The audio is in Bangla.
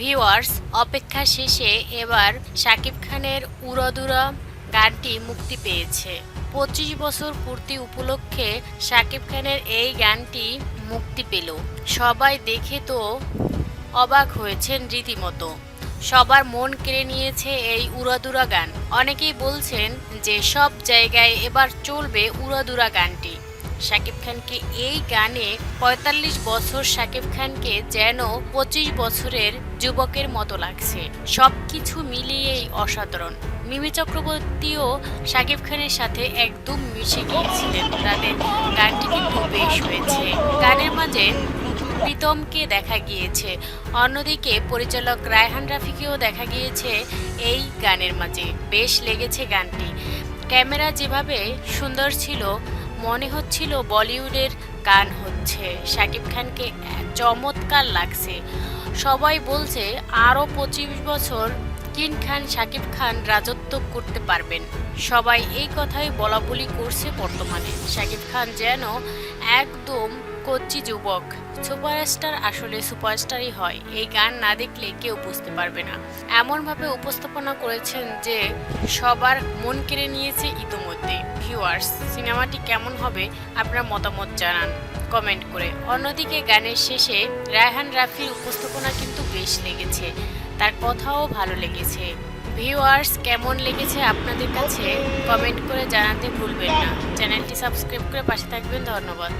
ভিওয়ার্স অপেক্ষা শেষে এবার শাকিব খানের উড়দুরা গানটি মুক্তি পেয়েছে। পঁচিশ বছর পূর্তি উপলক্ষে শাকিব খানের এই গানটি মুক্তি পেল। সবাই দেখে তো অবাক হয়েছেন রীতিমতো। সবার মন কেড়ে নিয়েছে এই উড়াদুরা গান। অনেকেই বলছেন যে সব জায়গায় এবার চলবে উড়াদুরা গানটি। শাকিব খানকে এই গানে ৪৫ বছর শাকিব খানকে যেন পঁচিশ বছরের যুবকের মতো লাগছে। সব কিছু মিলিয়েই অসাধারণ। মিমি চক্রবর্তীও শাকিব খানের সাথে একদম মিশে গিয়েছিলেন। তাদের গানটি কিন্তু বেশ হয়েছে। গানের মাঝে প্রীতমকে দেখা গিয়েছে। অন্যদিকে পরিচালক রায়হান রাফিকেও দেখা গিয়েছে এই গানের মাঝে। বেশ লেগেছে গানটি। ক্যামেরা যেভাবে সুন্দর ছিল মনে হচ্ছিল বলিউডের গান হচ্ছে। শাকিব খানকে চমৎকার লাগছে। সবাই বলছে আরও পঁচিশ বছর কিন খান, শাকিব খান রাজত্ব করতে পারবেন। সবাই এই কথাই বলা বলি করছে বর্তমানে। শাকিব খান যেন একদম কচ্ছি যুবক। সুপারস্টার আসলে সুপারস্টারই হয়। এই গান না দেখলে কেউ বুঝতে পারবে না। এমনভাবে উপস্থাপনা করেছেন যে সবার মন কেড়ে নিয়েছে ইতোমধ্যে। ভিউয়ার্স, সিনেমাটি কেমন হবে আপনার মতামত জানান। কমেন্ট করে। অন্যদিকে গানের শেষে রায়হান রাফির উপস্থাপনা কিন্তু বেশ লেগেছে। তার কথাও ভালো লেগেছে। ভিউয়ার্স, কেমন লেগেছে আপনাদের কাছে? কমেন্ট করে জানাতে ভুলবেন না। চ্যানেলটি সাবস্ক্রাইব করে পাশে থাকবেন। ধন্যবাদ।